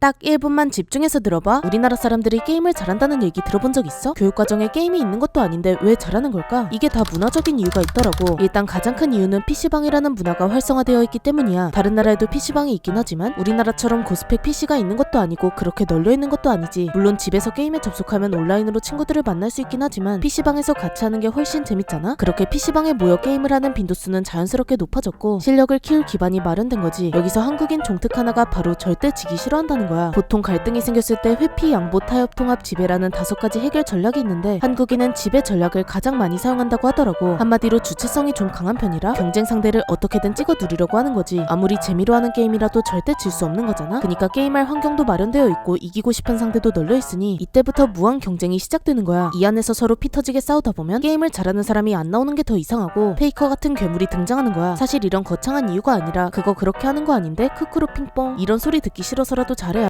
딱 1분만 집중해서 들어봐. 우리나라 사람들이 게임을 잘한다는 얘기 들어본 적 있어? 교육과정에 게임이 있는 것도 아닌데 왜 잘하는 걸까? 이게 다 문화적인 이유가 있더라고. 일단 가장 큰 이유는 PC방이라는 문화가 활성화되어 있기 때문이야. 다른 나라에도 PC방이 있긴 하지만 우리나라처럼 고스펙 PC가 있는 것도 아니고 그렇게 널려 있는 것도 아니지. 물론 집에서 게임에 접속하면 온라인으로 친구들을 만날 수 있긴 하지만 PC방에서 같이 하는 게 훨씬 재밌잖아. 그렇게 PC방에 모여 게임을 하는 빈도수는 자연스럽게 높아졌고 실력을 키울 기반이 마련된 거지. 여기서 한국인 종특 하나가 바로 절대 지기 싫어한다는 거야. 보통 갈등이 생겼을 때 회피, 양보, 타협, 통합, 지배라는 다섯 가지 해결 전략이 있는데 한국인은 지배 전략을 가장 많이 사용한다고 하더라고. 한마디로 주체성이 좀 강한 편이라 경쟁 상대를 어떻게든 찍어 누리려고 하는 거지. 아무리 재미로 하는 게임이라도 절대 질 수 없는 거잖아. 그니까 게임할 환경도 마련되어 있고 이기고 싶은 상대도 널려 있으니 이때부터 무한 경쟁이 시작되는 거야. 이 안에서 서로 피 터지게 싸우다 보면 게임을 잘하는 사람이 안 나오는 게 더 이상하고 페이커 같은 괴물이 등장하는 거야. 사실 이런 거창한 이유가 아니라 그거 그렇게 하는 거 아닌데 크크로 핑뽕 이런 소리 듣기 싫어서라도 잘해